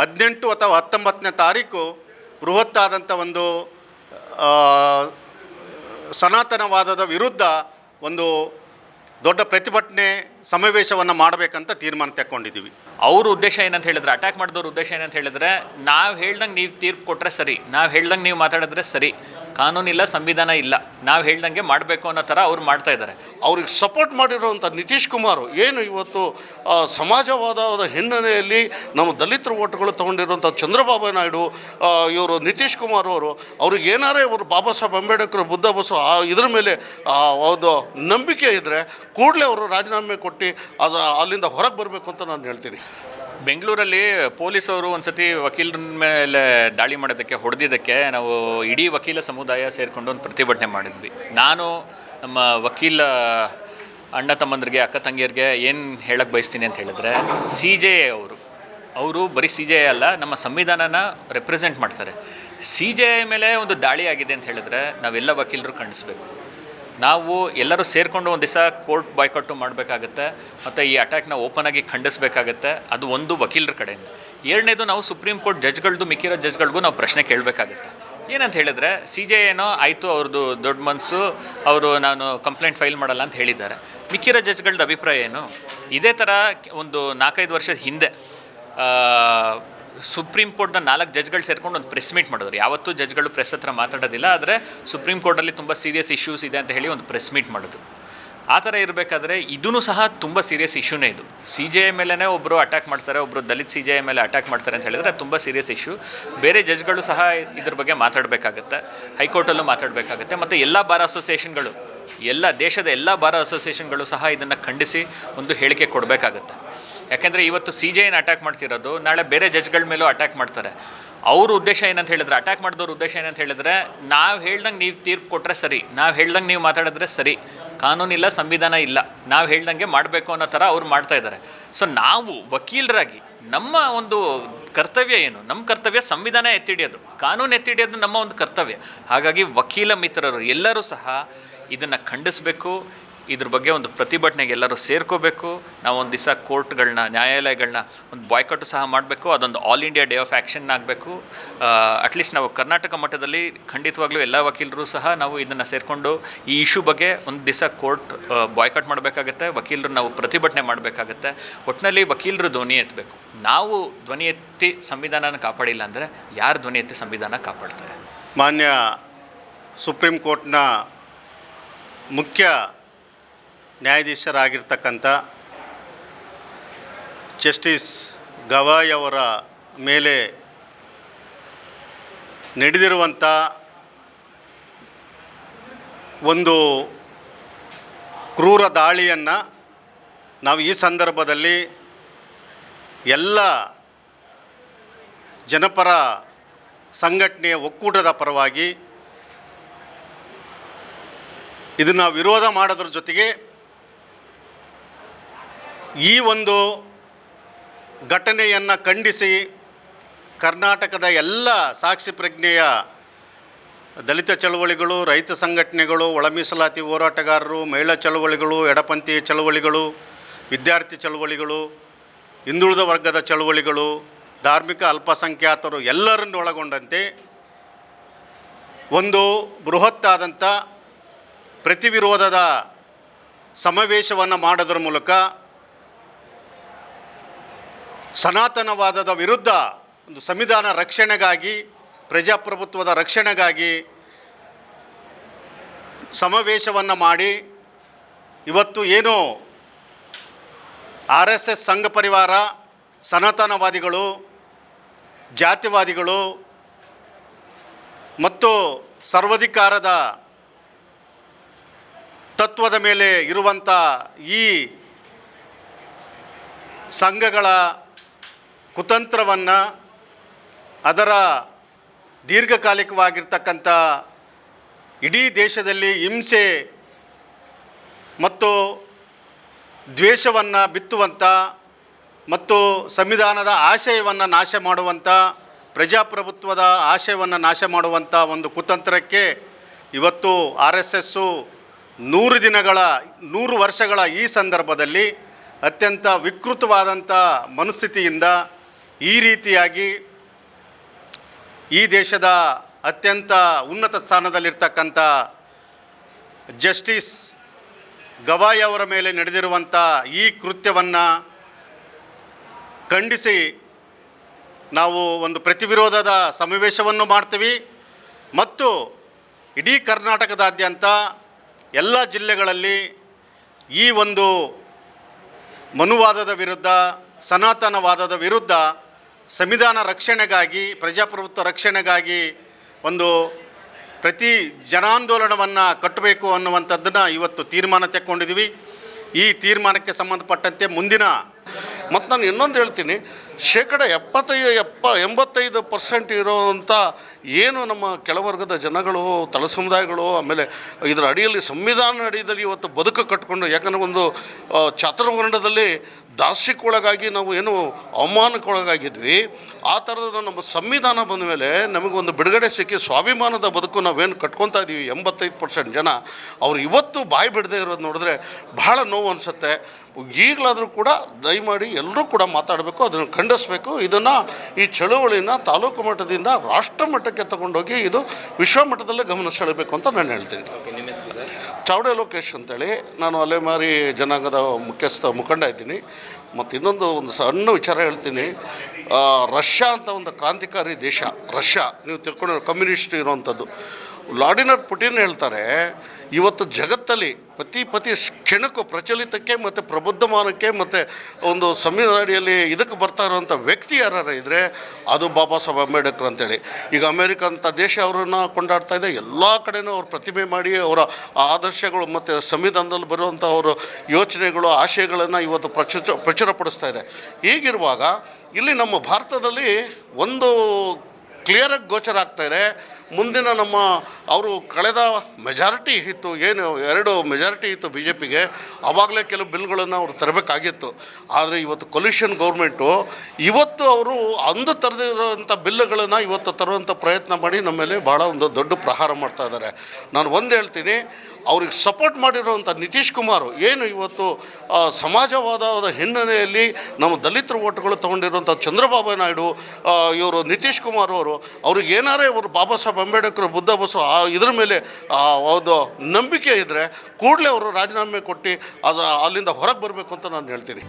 ಹದಿನೆಂಟು ಅಥವಾ ಹತ್ತೊಂಬತ್ತನೇ ತಾರೀಕು ಬೃಹತ್ತಾದಂಥ ಒಂದು ಸನಾತನವಾದದ ವಿರುದ್ಧ ಒಂದು ದೊಡ್ಡ ಪ್ರತಿಭಟನೆ ಸಮಾವೇಶವನ್ನು ಮಾಡಬೇಕಂತ ತೀರ್ಮಾನ ತಗೊಂಡಿದ್ದೀವಿ ಅವ್ರ ಉದ್ದೇಶ ಏನಂತ ಹೇಳಿದ್ರೆ ಅಟ್ಯಾಕ್ ಮಾಡಿದವ್ರ ಉದ್ದೇಶ ಏನಂತ ಹೇಳಿದ್ರೆ, ನಾವು ಹೇಳ್ದಂಗೆ ನೀವು ತೀರ್ಪು ಕೊಟ್ಟರೆ ಸರಿ, ನಾವು ಹೇಳ್ದಂಗೆ ನೀವು ಮಾತಾಡಿದ್ರೆ ಸರಿ. ಕಾನೂನಿಲ್ಲ, ಸಂವಿಧಾನ ಇಲ್ಲ. ನಾವು ಹೇಳ್ದಂಗೆ ಮಾಡಬೇಕು ಅನ್ನೋ ಥರ ಅವ್ರು ಮಾಡ್ತಾ ಇದ್ದಾರೆ. ಅವ್ರಿಗೆ ಸಪೋರ್ಟ್ ಮಾಡಿರುವಂಥ ನಿತೀಶ್ ಕುಮಾರ್ ಏನು ಇವತ್ತು ಸಮಾಜವಾದ ಸಮಾಜವಾದದ ಹಿನ್ನೆಲೆಯಲ್ಲಿ ನಮ್ಮ ದಲಿತರ ಓಟ್ಗಳು ತಗೊಂಡಿರುವಂಥ ಚಂದ್ರಬಾಬು ನಾಯ್ಡು ಇವರು ನಿತೀಶ್ ಕುಮಾರ್ ಅವರು, ಅವ್ರಿಗೆ ಏನಾರೇ ಇವರು ಬಾಬಾ ಸಾಹೇಬ್ ಅಂಬೇಡ್ಕರ್ ಬುದ್ಧ ಬಸವ ಆ, ಇದ್ರ ಮೇಲೆ ಒಂದು ನಂಬಿಕೆ ಇದ್ದರೆ ಕೂಡಲೇ ಅವರು ರಾಜೀನಾಮೆ ಕೊಟ್ಟು ಅದು, ಅಲ್ಲಿಂದ ಹೊರಗೆ ಬರಬೇಕು ಅಂತ ನಾನು ಹೇಳ್ತೀನಿ. ಬೆಂಗಳೂರಲ್ಲಿ ಪೊಲೀಸವರು ಒಂದ್ಸತಿ ವಕೀಲರ ಮೇಲೆ ದಾಳಿ ಮಾಡೋದಕ್ಕೆ ಹೊಡೆದಿದ್ದಕ್ಕೆ ನಾವು ಇಡೀ ವಕೀಲ ಸಮುದಾಯ ಸೇರಿಕೊಂಡು ಒಂದು ಪ್ರತಿಭಟನೆ ಮಾಡಿದ್ವಿ. ನಾನು ನಮ್ಮ ವಕೀಲ ಅಣ್ಣ ತಮ್ಮಂದ್ರಿಗೆ, ಅಕ್ಕ ತಂಗಿಯರಿಗೆ ಏನು ಹೇಳಕ್ಕೆ ಬಯಸ್ತೀನಿ ಅಂತ ಹೇಳಿದ್ರೆ, ಸಿ ಜೆ ಅವರು ಅವರು ಬರೀ ಸಿ ಜೆ ಅಲ್ಲ, ನಮ್ಮ ಸಂವಿಧಾನನ ರೆಪ್ರೆಸೆಂಟ್ ಮಾಡ್ತಾರೆ. ಸಿ ಜೆ ಮೇಲೆ ಒಂದು ದಾಳಿ ಆಗಿದೆ ಅಂತ ಹೇಳಿದ್ರೆ ನಾವೆಲ್ಲ ವಕೀಲರು ಖಂಡಿಸ್ಬೇಕು. ನಾವು ಎಲ್ಲರೂ ಸೇರಿಕೊಂಡು ಒಂದು ದಿವಸ ಕೋರ್ಟ್ ಬಾಯ್ಕಟ್ಟು ಮಾಡಬೇಕಾಗತ್ತೆ, ಮತ್ತು ಈ ಅಟ್ಯಾಕ್ನ ಓಪನ್ ಆಗಿ ಖಂಡಿಸಬೇಕಾಗತ್ತೆ, ಅದು ಒಂದು ವಕೀಲರ ಕಡೆಯಿಂದ. ಎರಡನೇದು ನಾವು ಸುಪ್ರೀಂ ಕೋರ್ಟ್ ಜಡ್ಜ್ಗಳದ್ದು ಮಿಕ್ಕಿರೋ ಜಡ್ಜ್ಗಳಿಗೂ ನಾವು ಪ್ರಶ್ನೆ ಕೇಳಬೇಕಾಗತ್ತೆ. ಏನಂತ ಹೇಳಿದ್ರೆ ಸಿ ಜೆ ಏನೋ ಆಯಿತು ಅವ್ರದ್ದು ದೊಡ್ಡ ಮನಸ್ಸು ಅವರು ನಾನು ಕಂಪ್ಲೇಂಟ್ ಫೈಲ್ ಮಾಡಲ್ಲ ಅಂತ ಹೇಳಿದ್ದಾರೆ. ಮಿಕ್ಕಿರೋ ಜಡ್ಜ್ಗಳದ್ದು ಅಭಿಪ್ರಾಯ ಏನು? ಇದೇ ಥರ ಒಂದು ನಾಲ್ಕೈದು ವರ್ಷದ ಹಿಂದೆ ಸುಪ್ರೀಂ ಕೋರ್ಟ್ನ ನಾಲ್ಕು ಜಡ್ಜ್ಗಳು ಸೇರ್ಕೊಂಡು ಒಂದು ಪ್ರೆಸ್ ಮೀಟ್ ಮಾಡಿದ್ರು. ಯಾವತ್ತೂ ಜಡ್ಜ್ಗಳು ಪ್ರೆಸ್ ಹತ್ರ ಮಾತಾಡೋದಿಲ್ಲ, ಆದರೆ ಸುಪ್ರೀಂ ಕೋರ್ಟಲ್ಲಿ ತುಂಬ ಸೀರಿಯಸ್ ಇಶ್ಯೂಸ್ ಇದೆ ಅಂತ ಹೇಳಿ ಒಂದು ಪ್ರೆಸ್ ಮೀಟ್ ಮಾಡಿದ್ರು. ಆ ಥರ ಇರಬೇಕಾದ್ರೆ ಇದೂ ಸಹ ತುಂಬ ಸೀರಿಯಸ್ ಇಶ್ಯೂನೇ ಇದು. ಸಿ ಜೆ ಎ ಮೇಲೇ ಒಬ್ಬರು ಅಟ್ಯಾಕ್ ಮಾಡ್ತಾರೆ ಒಬ್ಬರು ದಲಿತ್ ಸಿ ಜೆ ಎ ಮೇಲೆ ಅಟ್ಯಾಕ್ ಮಾಡ್ತಾರೆ ಅಂತ ಹೇಳಿದ್ರೆ ತುಂಬ ಸೀರಿಯಸ್ ಇಶ್ಯೂ ಬೇರೆ ಜಡ್ಜ್ಗಳು ಸಹ ಇದ್ರ ಬಗ್ಗೆ ಮಾತಾಡಬೇಕಾಗತ್ತೆ, ಹೈಕೋರ್ಟಲ್ಲೂ ಮಾತಾಡಬೇಕಾಗತ್ತೆ, ಮತ್ತು ಎಲ್ಲ ಬಾರ್ ಅಸೋಸಿಯೇಷನ್ಗಳು ಎಲ್ಲ ದೇಶದ ಎಲ್ಲ ಬಾರ್ ಅಸೋಸಿಯೇಷನ್ಗಳು ಸಹ ಇದನ್ನು ಖಂಡಿಸಿ ಒಂದು ಹೇಳಿಕೆ ಕೊಡಬೇಕಾಗತ್ತೆ. ಯಾಕೆಂದರೆ ಇವತ್ತು ಸಿ ಜೆ ಏನು ಅಟ್ಯಾಕ್ ಮಾಡ್ತಿರೋದು, ನಾಳೆ ಬೇರೆ ಜಜ್ಗಳ ಮೇಲೂ ಅಟ್ಯಾಕ್ ಮಾಡ್ತಾರೆ. ಅವ್ರ ಉದ್ದೇಶ ಏನಂತ ಹೇಳಿದ್ರೆ ಅಟ್ಯಾಕ್ ಮಾಡಿದವ್ರ ಉದ್ದೇಶ ಏನಂತ ಹೇಳಿದ್ರೆ, ನಾವು ಹೇಳ್ದಂಗೆ ನೀವು ತೀರ್ಪು ಕೊಟ್ಟರೆ ಸರಿ, ನಾವು ಹೇಳ್ದಂಗೆ ನೀವು ಮಾತಾಡಿದ್ರೆ ಸರಿ ಕಾನೂನಿಲ್ಲ ಸಂವಿಧಾನ ಇಲ್ಲ, ನಾವು ಹೇಳ್ದಂಗೆ ಮಾಡಬೇಕು ಅನ್ನೋ ಥರ ಅವ್ರು ಮಾಡ್ತಾ ಇದ್ದಾರೆ ಸೊ ನಾವು ವಕೀಲರಾಗಿ, ನಮ್ಮ ಒಂದು ಕರ್ತವ್ಯ ಏನು? ನಮ್ಮ ಕರ್ತವ್ಯ ಸಂವಿಧಾನ ಎತ್ತಿಡಿಯೋದು, ಕಾನೂನು ಎತ್ತಿಡಿಯೋದು ನಮ್ಮ ಒಂದು ಕರ್ತವ್ಯ. ಹಾಗಾಗಿ ವಕೀಲ ಮಿತ್ರರು ಎಲ್ಲರೂ ಸಹ ಇದನ್ನು ಖಂಡಿಸಬೇಕು ಇದ್ರ ಬಗ್ಗೆ ಒಂದು ಪ್ರತಿಭಟನೆಗೆ ಎಲ್ಲರೂ ಸೇರ್ಕೋಬೇಕು. ನಾವು ಒಂದು ದಿವಸ ಕೋರ್ಟ್ಗಳನ್ನ ನ್ಯಾಯಾಲಯಗಳನ್ನ ಒಂದು ಬಾಯ್ಕಟ್ಟು ಸಹ ಮಾಡಬೇಕು. ಅದೊಂದು all India day of action ಆಗಬೇಕು. ಅಟ್ಲೀಸ್ಟ್ ನಾವು ಕರ್ನಾಟಕ ಮಟ್ಟದಲ್ಲಿ ಖಂಡಿತವಾಗ್ಲೂ ಎಲ್ಲ ವಕೀಲರು ಸಹ ನಾವು ಇದನ್ನು ಸೇರಿಕೊಂಡು ಈ ಇಶ್ಯೂ ಬಗ್ಗೆ ಒಂದು ದಿವಸ ಕೋರ್ಟ್ ಬಾಯ್ಕಟ್ ಮಾಡಬೇಕಾಗತ್ತೆ. ವಕೀಲರು ನಾವು ಪ್ರತಿಭಟನೆ ಮಾಡಬೇಕಾಗತ್ತೆ. ಒಟ್ಟಿನಲ್ಲಿ ವಕೀಲರು ಧ್ವನಿ ಎತ್ತಬೇಕು ನಾವು ಧ್ವನಿ ಎತ್ತಿ ಸಂವಿಧಾನನ ಕಾಪಾಡಿಲ್ಲ ಅಂದರೆ ಯಾರು ಧ್ವನಿ ಎತ್ತಿ ಸಂವಿಧಾನ ಕಾಪಾಡ್ತಾರೆ? ಮಾನ್ಯ ಸುಪ್ರೀಂ ಕೋರ್ಟ್ನ ಮುಖ್ಯ ನ್ಯಾಯಾಧೀಶರಾಗಿರ್ತಕ್ಕಂಥ ಜಸ್ಟಿಸ್ ಗವಾಯ್ ಅವರ ಮೇಲೆ ನಡೆದಿರುವಂಥ ಒಂದು ಕ್ರೂರ ದಾಳಿಯನ್ನು ನಾವು ಈ ಸಂದರ್ಭದಲ್ಲಿ ಎಲ್ಲ ಜನಪರ ಸಂಘಟನೆಯ ಒಕ್ಕೂಟದ ಪರವಾಗಿ ಇದನ್ನು ವಿರೋಧ ಮಾಡೋದ್ರ ಜೊತೆಗೆ ಈ ಒಂದು ಘಟನೆಯನ್ನು ಖಂಡಿಸಿ ಕರ್ನಾಟಕದ ಎಲ್ಲ ಸಾಕ್ಷಿ ಪ್ರಜ್ಞೆಯ ದಲಿತ ಚಳವಳಿಗಳು, ರೈತ ಸಂಘಟನೆಗಳು, ಒಳ ಮೀಸಲಾತಿ ಹೋರಾಟಗಾರರು, ಮಹಿಳಾ ಚಳವಳಿಗಳು, ಎಡಪಂಥೀಯ ಚಳವಳಿಗಳು, ವಿದ್ಯಾರ್ಥಿ ಚಳವಳಿಗಳು, ಹಿಂದುಳಿದ ವರ್ಗದ ಚಳವಳಿಗಳು, ಧಾರ್ಮಿಕ ಅಲ್ಪಸಂಖ್ಯಾತರು ಎಲ್ಲರನ್ನು ಒಳಗೊಂಡಂತೆ ಒಂದು ಬೃಹತ್ತಾದಂಥ ಪ್ರತಿವಿರೋಧದ ಸಮಾವೇಶವನ್ನು ಮಾಡೋದ್ರ ಮೂಲಕ ಸನಾತನವಾದದ ವಿರುದ್ಧ ಒಂದು ಸಂವಿಧಾನ ರಕ್ಷಣೆಗಾಗಿ, ಪ್ರಜಾಪ್ರಭುತ್ವದ ರಕ್ಷಣೆಗಾಗಿ ಸಮಾವೇಶವನ್ನು ಮಾಡಿ, ಇವತ್ತು ಏನು ಆರ್ ಎಸ್ ಎಸ್ ಸಂಘ ಪರಿವಾರ, ಸನಾತನವಾದಿಗಳು, ಜಾತಿವಾದಿಗಳು ಮತ್ತು ಸರ್ವಾಧಿಕಾರದ ತತ್ವದ ಮೇಲೆ ಇರುವಂಥ ಈ ಸಂಘಗಳ ಕುತಂತ್ರವನ್ನು ಅದರ ದೀರ್ಘಕಾಲಿಕವಾಗಿರ್ತಕ್ಕಂಥ ಇಡೀ ದೇಶದಲ್ಲಿ ಹಿಂಸೆ ಮತ್ತು ದ್ವೇಷವನ್ನು ಬಿತ್ತುವಂಥ ಮತ್ತು ಸಂವಿಧಾನದ ಆಶಯವನ್ನು ನಾಶ ಮಾಡುವಂಥ ಪ್ರಜಾಪ್ರಭುತ್ವದ ಆಶಯವನ್ನು ನಾಶ ಮಾಡುವಂಥ ಒಂದು ಕುತಂತ್ರಕ್ಕೆ ಇವತ್ತು ಆರ್ ಎಸ್ ಎಸ್ಸು ನೂರು ದಿನಗಳ, ನೂರು ವರ್ಷಗಳ ಈ ಸಂದರ್ಭದಲ್ಲಿ ಅತ್ಯಂತ ವಿಕೃತವಾದಂಥ ಮನಸ್ಥಿತಿಯಿಂದ ಈ ರೀತಿಯಾಗಿ ಈ ದೇಶದ ಅತ್ಯಂತ ಉನ್ನತ ಸ್ಥಾನದಲ್ಲಿರ್ತಕ್ಕಂಥ ಜಸ್ಟಿಸ್ ಗವಾಯಿ ಅವರ ಮೇಲೆ ನಡೆದಿರುವಂಥ ಈ ಕೃತ್ಯವನ್ನು ಖಂಡಿಸಿ ನಾವು ಒಂದು ಪ್ರತಿವಿರೋಧದ ಸಮಾವೇಶವನ್ನು ಮಾಡ್ತೀವಿ. ಮತ್ತು ಇಡೀ ಕರ್ನಾಟಕದಾದ್ಯಂತ ಎಲ್ಲ ಜಿಲ್ಲೆಗಳಲ್ಲಿ ಈ ಒಂದು ಮನುವಾದದ ವಿರುದ್ಧ, ಸನಾತನವಾದದ ವಿರುದ್ಧ ಸಂವಿಧಾನ ರಕ್ಷಣೆಗಾಗಿ, ಪ್ರಜಾಪ್ರಭುತ್ವ ರಕ್ಷಣೆಗಾಗಿ ಒಂದು ಪ್ರತಿ ಜನಾಂದೋಲನವನ್ನು ಕಟ್ಟಬೇಕು ಅನ್ನುವಂಥದ್ದನ್ನು ಇವತ್ತು ತೀರ್ಮಾನ ತೆಕ್ಕೊಂಡಿದ್ದೀವಿ ಈ ತೀರ್ಮಾನಕ್ಕೆ ಸಂಬಂಧಪಟ್ಟಂತೆ ಮುಂದಿನ ಮತ್ತು ನಾನು ಇನ್ನೊಂದು ಹೇಳ್ತೀನಿ. ಶೇಕಡ ಎಪ್ಪತ್ತೈದು ಎಪ್ಪ, ಎಂಬತ್ತೈದು ಪರ್ಸೆಂಟ್ ಇರೋವಂಥ ಏನು ನಮ್ಮ ಕೆಳವರ್ಗದ ಜನಗಳು ತಳ ಸಮುದಾಯಗಳು ಆಮೇಲೆ ಇದರ ಅಡಿಯಲ್ಲಿ ಸಂವಿಧಾನ ಅಡಿಯಲ್ಲಿ ಇವತ್ತು ಬದುಕು ಕಟ್ಕೊಂಡು, ಯಾಕಂದರೆ ಒಂದು ಚಾತುರ್ವರ್ಣದಲ್ಲಿ ದಾಸ್ಯಕ್ಕೊಳಗಾಗಿ ನಾವು ಏನು ಅವಮಾನಕ್ಕೊಳಗಾಗಿದ್ವಿ, ಆ ಥರದ ನಮ್ಮ ಸಂವಿಧಾನ ಬಂದ ಮೇಲೆ ನಮಗೊಂದು ಬಿಡುಗಡೆ ಸಿಕ್ಕಿ ಸ್ವಾಭಿಮಾನದ ಬದುಕು ನಾವೇನು ಕಟ್ಕೊತಾ ಇದ್ದೀವಿ ಎಂಬತ್ತೈದು ಪರ್ಸೆಂಟ್ ಜನ, ಅವ್ರು ಇವತ್ತು ಬಾಯಿ ಬಿಡದೆ ಇರೋದು ನೋಡಿದ್ರೆ ಬಹಳ ನೋವು ಅನಿಸುತ್ತೆ. ಈಗಲಾದರೂ ಕೂಡ ದಯಮಾಡಿ ಎಲ್ಲರೂ ಕೂಡ ಮಾತಾಡಬೇಕು, ಅದನ್ನು ಖಂಡಿಸಬೇಕು. ಇದನ್ನು ಈ ಚಳುವಳಿನ ತಾಲೂಕು ಮಟ್ಟದಿಂದ ರಾಷ್ಟ್ರ ಮಟ್ಟಕ್ಕೆ ತಗೊಂಡೋಗಿ ಇದು ವಿಶ್ವ ಮಟ್ಟದಲ್ಲೇ ಗಮನ ಸೆಳೆಬೇಕು ಅಂತ ನಾನು ಹೇಳ್ತೀನಿ. ಚಾವಡೆ ಲೋಕೇಶ್ ಅಂತೇಳಿ. ನಾನು ಅಲೆಮಾರಿ ಜನಾಂಗದ ಮುಖ್ಯಸ್ಥ ಮುಖಂಡ ಇದ್ದೀನಿ. ಮತ್ತು ಇನ್ನೊಂದು ಒಂದು ಸಣ್ಣ ವಿಚಾರ ಹೇಳ್ತೀನಿ. ರಷ್ಯಾ ಅಂತ ಒಂದು ಕ್ರಾಂತಿಕಾರಿ ದೇಶ. ರಷ್ಯಾ ನೀವು ತಿಳ್ಕೊಂಡಿರೋ ಕಮ್ಯುನಿಸ್ಟ್ ಇರೋವಂಥದ್ದು. ವ್ಲಾಡಿಮಿರ್ ಪುಟಿನ್ ಹೇಳ್ತಾರೆ ಇವತ್ತು ಜಗತ್ತಲ್ಲಿ ಪ್ರತಿ ಪ್ರತಿ ಕ್ಷಣಕ್ಕೂ ಪ್ರಚಲಿತಕ್ಕೆ ಮತ್ತು ಪ್ರಬುದ್ಧಮಾನಕ್ಕೆ ಮತ್ತು ಒಂದು ಸಂವಿಧಾನ ಅಡಿಯಲ್ಲಿ ಇದಕ್ಕೆ ಬರ್ತಾ ಇರುವಂಥ ವ್ಯಕ್ತಿ ಯಾರು ಇದ್ದರೆ ಅದು ಬಾಬಾ ಸಾಹೇಬ್ ಅಂಬೇಡ್ಕರ್ ಅಂತೇಳಿ. ಈಗ ಅಮೇರಿಕ ಅಂತ ದೇಶ ಅವರನ್ನು ಕೊಂಡಾಡ್ತಾ ಇದೆ, ಎಲ್ಲ ಕಡೆನೂ ಅವ್ರ ಪ್ರತಿಭೆ ಮಾಡಿ ಅವರ ಆದರ್ಶಗಳು ಮತ್ತು ಸಂವಿಧಾನದಲ್ಲಿ ಬರುವಂಥ ಅವರ ಯೋಚನೆಗಳು, ಆಶಯಗಳನ್ನು ಇವತ್ತು ಪ್ರಚುರ ಪ್ರಚುರಪಡಿಸ್ತಾ ಇದೆ. ಹೀಗಿರುವಾಗ ಇಲ್ಲಿ ನಮ್ಮ ಭಾರತದಲ್ಲಿ ಒಂದು ಕ್ಲಿಯರಾಗಿ ಗೋಚರ ಆಗ್ತಾಯಿದೆ ಮುಂದಿನ ನಮ್ಮ ಅವರು ಕಳೆದ ಮೆಜಾರಿಟಿ ಇತ್ತು, ಏನು ಎರಡು ಮೆಜಾರಿಟಿ ಇತ್ತು ಬಿ ಜೆ ಪಿಗೆ ಆವಾಗಲೇ ಕೆಲವು ಬಿಲ್ಗಳನ್ನು ಅವರು ತರಬೇಕಾಗಿತ್ತು. ಆದರೆ ಇವತ್ತು ಕೊಲ್ಯೂಷನ್ ಗೌರ್ಮೆಂಟು ಇವತ್ತು ಅವರು ಅಂದು ತರದಿರೋಂಥ ಬಿಲ್ಲುಗಳನ್ನು ಇವತ್ತು ತರುವಂಥ ಪ್ರಯತ್ನ ಮಾಡಿ ನಮ್ಮ ಮೇಲೆ ಭಾಳ ಒಂದು ದೊಡ್ಡ ಪ್ರಹಾರ ಮಾಡ್ತಾ ಇದ್ದಾರೆ. ನಾನು ಒಂದು ಹೇಳ್ತೀನಿ, ಅವ್ರಿಗೆ ಸಪೋರ್ಟ್ ಮಾಡಿರುವಂಥ ನಿತೀಶ್ ಕುಮಾರ್ ಏನು ಇವತ್ತು ಸಮಾಜವಾದದ ಹಿನ್ನೆಲೆಯಲ್ಲಿ ನಮ್ಮ ದಲಿತರ ಓಟ್ಗಳು ತೊಗೊಂಡಿರುವಂಥ ಚಂದ್ರಬಾಬು ನಾಯ್ಡು ಇವರು ನಿತೀಶ್ ಕುಮಾರ್ ಅವರು, ಅವ್ರಿಗೆ ಏನಾರೇ ಅವರು ಬಾಬಾ ಸಾಹೇಬ್ ಅಂಬೇಡ್ಕರ್ ಬುದ್ಧ ಬಸವ, ಆ ಇದ್ರ ಮೇಲೆ ಒಂದು ನಂಬಿಕೆ ಇದ್ದರೆ ಕೂಡಲೇ ಅವರು ರಾಜೀನಾಮೆ ಕೊಟ್ಟು ಅದು ಅಲ್ಲಿಂದ ಹೊರಗೆ ಬರಬೇಕು ಅಂತ ನಾನು ಹೇಳ್ತೀನಿ.